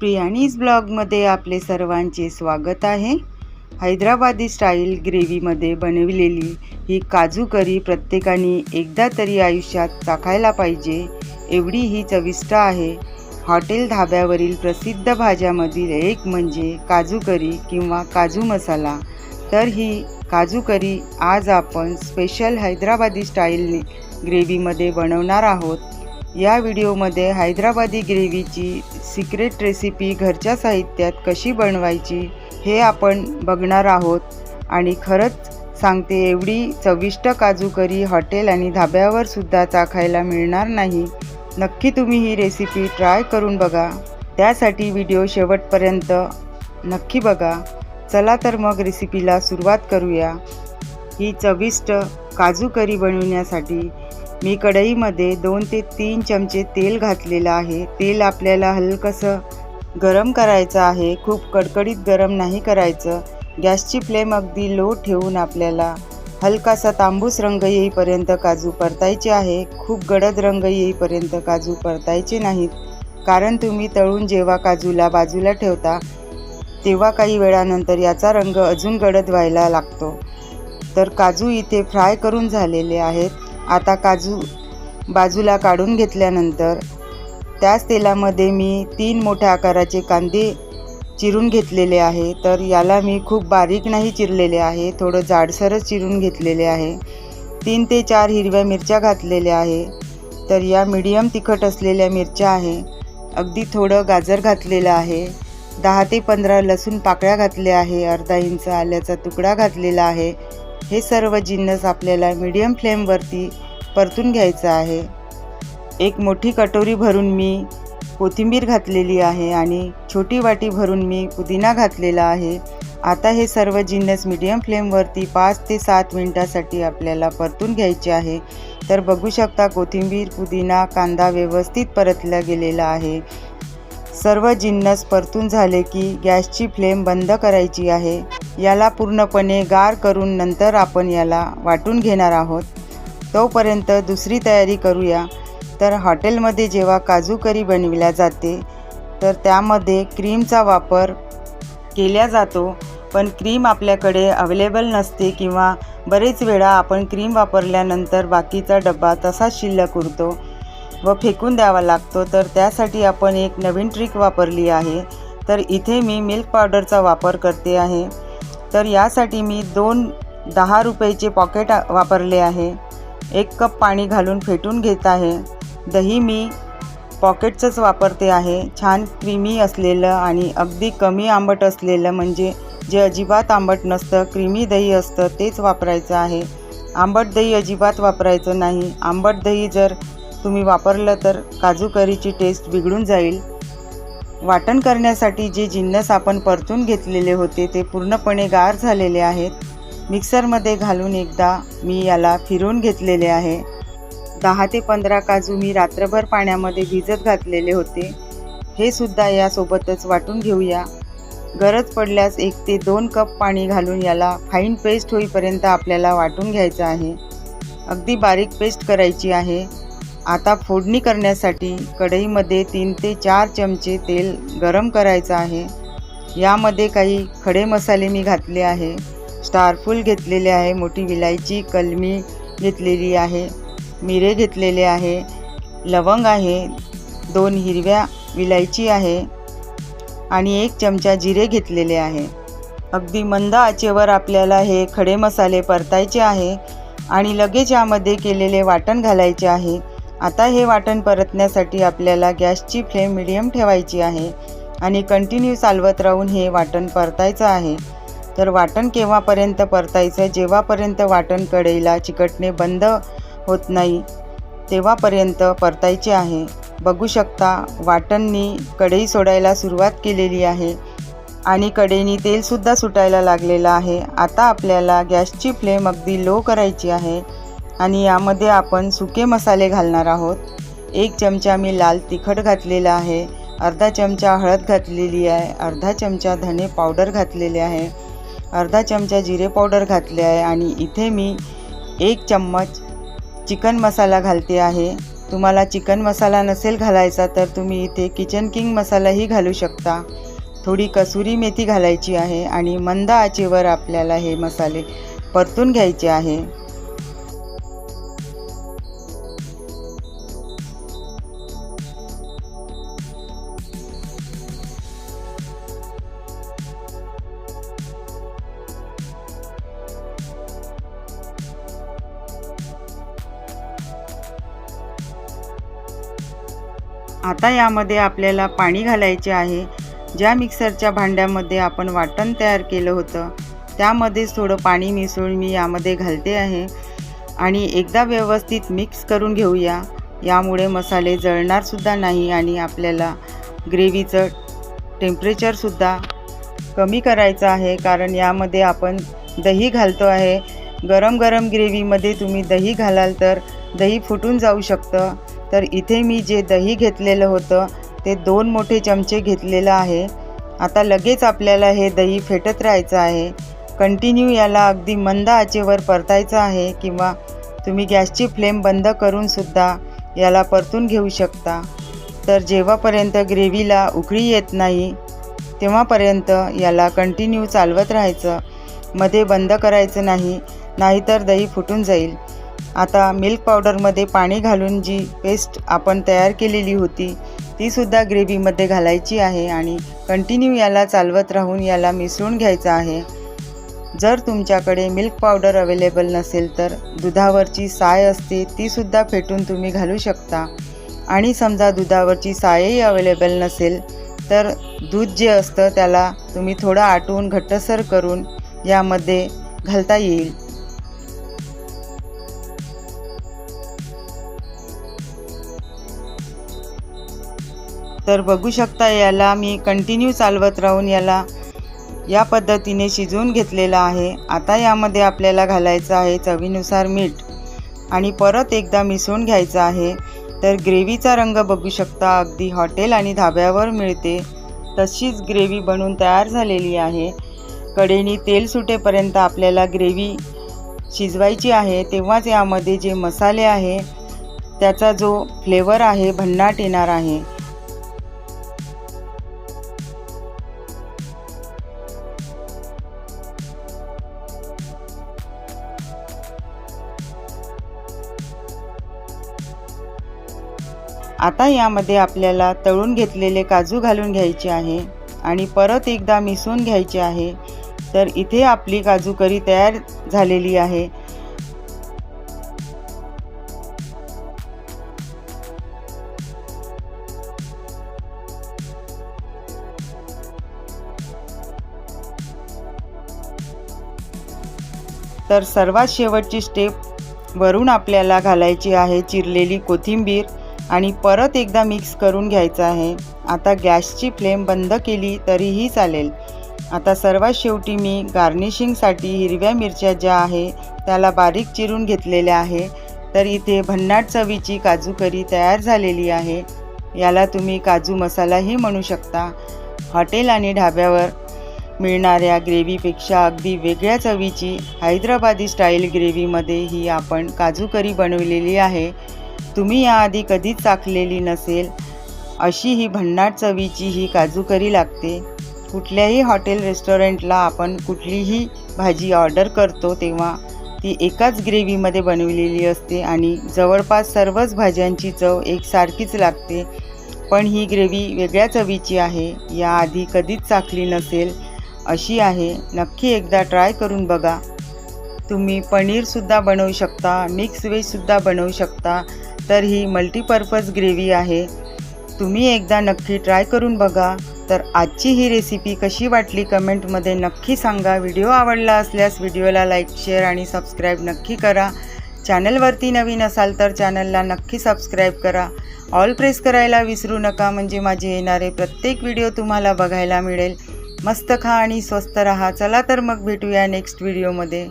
प्रियाणीज ब्लॉगमध्ये आपले सर्वांचे स्वागत आहे. हैदराबादी स्टाईल ग्रेव्हीमध्ये बनविलेली ही काजू करी प्रत्येकाने एकदा तरी आयुष्यात चाखायला पाहिजे एवढी ही चविष्ट आहे. हॉटेल धाब्यावरील प्रसिद्ध भाज्यामधील एक म्हणजे काजू करी किंवा काजू मसाला. तर ही काजू करी आज आपण स्पेशल हैदराबादी स्टाईल ग्रेव्हीमध्ये बनवणार आहोत. या व्हिडिओमध्ये हैदराबादी ग्रेव्हीची सिक्रेट रेसिपी घरच्या साहित्यात कशी बनवायची हे आपण बघणार आहोत. आणि खरंच सांगते एवढी चविष्ट काजू करी हॉटेल आणि धाब्यावर सुद्धा चाखायला मिळणार नाही. नक्की तुम्ही ही रेसिपी ट्राय करून बघा. त्यासाठी व्हिडिओ शेवटपर्यंत नक्की बघा. चला तर मग रेसिपीला सुरुवात करूया. ही चविष्ट काजू करी बनवण्यासाठी मी कढईमध्ये दोन ते तीन चमचे तेल घातलेलं आहे. तेल आपल्याला हलकंसं गरम करायचं आहे. खूप कडकडीत गरम नाही करायचं. गॅसची फ्लेम अगदी लो ठेवून आपल्याला हलकासा तांबूस रंग येईपर्यंत काजू परतायचे आहे. खूप गडद रंग येईपर्यंत काजू परतायचे नाहीत. कारण तुम्ही तळून जेव्हा काजूला बाजूला ठेवता तेव्हा काही वेळानंतर याचा रंग अजून गडद व्हायला लागतो. तर काजू इथे फ्राय करून झालेले आहेत. आता काजू बाजूला काढून घेतल्यानंतर त्याच तेलामध्ये मी तीन मोठ्या आकाराचे कांदे चिरून घेतलेले आहे. तर याला मी खूप बारीक नाही चिरलेले आहे थोडं जाडसरच चिरून घेतलेले आहे. तीन ते चार हिरव्या मिरच्या घातलेल्या आहे. तर या मीडियम तिखट असलेल्या मिरच्या आहे. अगदी थोडं गाजर घातलेलं आहे. दहा ते पंधरा लसूण पाकळ्या घातल्या आहे अर्धा इंच आल्याचा तुकडा घातलेला आहे. हे सर्व जिन्नस आपल्याला मीडियम फ्लेमवरती परतून घ्यायचं आहे. एक मोठी कटोरी भरून मी कोथिंबीर घातलेली आहे आणि छोटी वाटी भरून मी पुदिना घातलेला आहे. आता हे सर्व जिन्नस मीडियम फ्लेमवरती पाच ते सात मिनटासाठी आपल्याला परतून घ्यायचे आहे. तर बघू शकता कोथिंबीर पुदिना कांदा व्यवस्थित परतला गेलेला आहे. सर्व जिन्नस परतून झाले की गॅसची फ्लेम बंद करायची आहे. याला पूर्णपणे गार करून नंतर आपण याला वाटून घेणार आहोत. तोपर्यंत दुसरी तयारी करूया. तर हॉटेलमध्ये जेव्हा काजू करी बनविल्या जाते तर त्यामध्ये क्रीमचा वापर केला जातो. पण क्रीम आपल्याकडे अवेलेबल नसते किंवा बरेच वेळा आपण क्रीम वापरल्यानंतर बाकीचा डब्बा तसाच शिल्लक उरतो व फेकून द्यावा लागतो. तर त्यासाठी आपण एक नवीन ट्रिक वापरली आहे. तर इथे मी मिल्क पावडरचा वापर करते आहे. तर यासाठी मी दोन दहा रुपयाचे पॉकेट वापरले आहे. एक कप पाणी घालून फेटून घेत आहे. दही मी पॉकेटचंच वापरते आहे. छान क्रीमी असलेलं आणि अगदी कमी आंबट असलेलं म्हणजे जे अजिबात आंबट नसतं क्रीमी दही असतं तेच वापरायचं आहे. आंबट दही अजिबात वापरायचं नाही. आंबट दही जर तुम्ही वापरलं तर काजू करीची टेस्ट बिघडून जाईल. वाटण करण्यासाठी जे जिन्नस आपण परतून घेतलेले होते ते पूर्णपणे गार झालेले आहेत. मिक्सरमध्ये घालून एकदा मी याला फिरवून घेतलेले आहे. दहा ते पंधरा काजू मी रात्रभर पाण्यामध्ये भिजत घातलेले होते. हे सुद्धा यासोबतच वाटून घेऊया. गरज पडल्यास एक ते दोन कप पाणी घालून याला फाईन पेस्ट होईपर्यंत आपल्याला वाटून घ्यायचं आहे. अगदी बारीक पेस्ट करायची आहे. आता फोडणी करण्यासाठी कढईमध्ये तीन ते चार चमचे तेल गरम करायचं आहे. यामध्ये काही खडे मसाले मी घातले आहे. स्टारफूल घेतलेले आहे मोठी विलायची कलमी घेतलेली आहे मिरे घेतलेले आहे लवंग आहे दोन हिरव्या विलायची आहे आणि एक चमचा जिरे घेतलेले आहे. अगदी मंद आचेवर आपल्याला हे खडे मसाले परतायचे आहे आणि लगेच यामध्ये केलेले वाटण घालायचे आहे. आता हे वाटण परतण्यासाठी आपल्याला गॅसची फ्लेम मिडियम ठेवायची आहे आणि कंटिन्यू चालवत राहून हे वाटण परतायचं आहे. तर वाटण केव्हापर्यंत परतायचं? जेव्हापर्यंत वाटण कढईला चिकटणे बंद होत नाही तेव्हापर्यंत परतायचे आहे. बघू शकता वाटणनी कढई सोडायला सुरुवात केलेली आहे आणि कढईनी तेलसुद्धा सुटायला लागलेलं आहे. आता आपल्याला गॅसची फ्लेम अगदी लो करायची आहे. आणि यामध्ये आपण सुके मसाले घालणार आहोत. एक चमचा मी लाल तिखट घातलेला आहे. अर्धा चमचा हळद घातलेली आहे. अर्धा चमचा धने पावडर घातलेले आहे. अर्धा चमचा जिरे पावडर घातले आहे आणि इथे मी एक चम्मच चिकन मसाला घालते आहे. तुम्हाला चिकन मसाला नसेल घालायचा तर तुम्ही इथे किचन किंग मसालाही घालू शकता. थोडी कसुरी मेथी घालायची आहे आणि मंद आचेवर आपल्याला हे मसाले परतून घ्यायचे आहे. आता यामध्ये आपल्याला पाणी घालायचे आहे. ज्या मिक्सरच्या भांड्यामध्ये आपण वाटण तयार केलं होतं त्यामध्येच थोडं पाणी मिसळून मी यामध्ये घालते आहे. आणि एकदा व्यवस्थित मिक्स करून घेऊया. यामुळे मसाले जळणारसुद्धा नाही आणि आपल्याला ग्रेव्हीचं टेम्परेचरसुद्धा कमी करायचं आहे. कारण यामध्ये आपण दही घालतो आहे. गरम गरम ग्रेव्हीमध्ये तुम्ही दही घालाल तर दही फुटून जाऊ शकतं. तर इथे मी जे दही घेतलेलं होतं ते दोन मोठे चमचे घेतलेलं आहे. आता लगेच आपल्याला हे दही फेटत राहायचं आहे. कंटिन्यू याला अगदी मंद आचेवर परतायचं आहे किंवा तुम्ही गॅसची फ्लेम बंद करूनसुद्धा याला परतून घेऊ शकता. तर जेव्हापर्यंत ग्रेव्हीला उकळी येत नाही तेव्हापर्यंत याला कंटिन्यू चालवत राहायचं. मध्ये बंद करायचं नाही नाहीतर दही फुटून जाईल. आता मिल्क पावडरमध्ये पाणी घालून जी पेस्ट आपण तयार केलेली होती तीसुद्धा ग्रेव्हीमध्ये घालायची आहे आणि कंटिन्यू याला चालवत राहून याला मिसळून घ्यायचं आहे. जर तुमच्याकडे मिल्क पावडर अवेलेबल नसेल तर दुधावरची साय असते तीसुद्धा फेटून तुम्ही घालू शकता. आणि समजा दुधावरची सायही अवेलेबल नसेल तर दूध जे असतं त्याला तुम्ही थोडं आटवून घट्टसर करून यामध्ये घालता येईल. तर बघू शकता याला मी कंटिन्यू चालवत राहून याला या पद्धतीने शिजवून घेतलेला आहे. आता यामध्ये आपल्याला घालायचं आहे चवीनुसार मीठ. आणि परत एकदा मिसळून घ्यायचं आहे. तर ग्रेव्हीचा रंग बघू शकता अगदी हॉटेल आणि धाब्यावर मिळते. तशीच ग्रेव्ही बनून तयार झालेली आहे. कडेनी तेल सुटेपर्यंत आपल्याला ग्रेव्ही शिजवायची आहे. तेव्हाच यामध्ये जे मसाले आहे त्याचा जो फ्लेवर आहे भन्नाट येणार आहे. आता यामध्ये आपल्याला तळून घेतलेले काजू घालून घ्यायचे आहे आणि परत एकदा मिसळून घ्यायचे आहे. तर इथे आपली काजू करी तयार झालेली आहे. तर सर्वात शेवटची स्टेप वरून आपल्याला घालायची आहे चिरलेली कोथिंबीर. आणि परत एकदा मिक्स करून घ्यायचं आहे. आता गॅसची फ्लेम बंद केली तरीही चालेल. आता सर्वात शेवटी मी गार्निशिंगसाठी हिरव्या मिरच्या ज्या आहे त्याला बारीक चिरून घेतलेल्या आहे. तर इथे भन्नाट चवीची काजू करी तयार झालेली आहे. याला तुम्ही काजू मसालाही म्हणू शकता. हॉटेल आणि ढाब्यावर मिळणाऱ्या ग्रेव्हीपेक्षा अगदी वेगळ्या चवीची हैदराबादी स्टाईल ग्रेव्हीमध्ये ही आपण काजू करी बनवलेली आहे. तुम्ही याआधी कधीच चाखलेली नसेल. अशी ही भन्नाट चवीची ही काजू करी लागते. कुठल्याही हॉटेल रेस्टॉरंटला आपण कुठलीही भाजी ऑर्डर करतो तेव्हा ती एकाच ग्रेव्हीमध्ये बनवलेली असते आणि जवळपास सर्वच भाज्यांची चव एकसारखीच लागते. पण ही ग्रेव्ही वेगळ्या चवीची आहे. याआधी कधीच चाखली नसेल. अशी आहे. नक्की एकदा ट्राय करून बघा. तुम्ही पनीरसुद्धा बनवू शकता मिक्स वेजसुद्धा बनवू शकता. तर ही मल्टीपर्पज ग्रेव्ही आहे. तुम्ही एकदा नक्की ट्राय करून बघा. तर आजची ही रेसिपी कशी वाटली कमेंटमध्ये नक्की सांगा. व्हिडिओ आवडला असल्यास व्हिडिओला लाईक शेअर आणि सबस्क्राईब नक्की करा. चॅनलवरती नवीन असाल तर चॅनलला नक्की सबस्क्राईब करा. ऑल प्रेस करायला विसरू नका म्हणजे माझे येणारे प्रत्येक व्हिडिओ तुम्हाला बघायला मिळेल. मस्त खा आणि स्वस्त रहा. चला तर मग भेटूया नेक्स्ट व्हिडिओमध्ये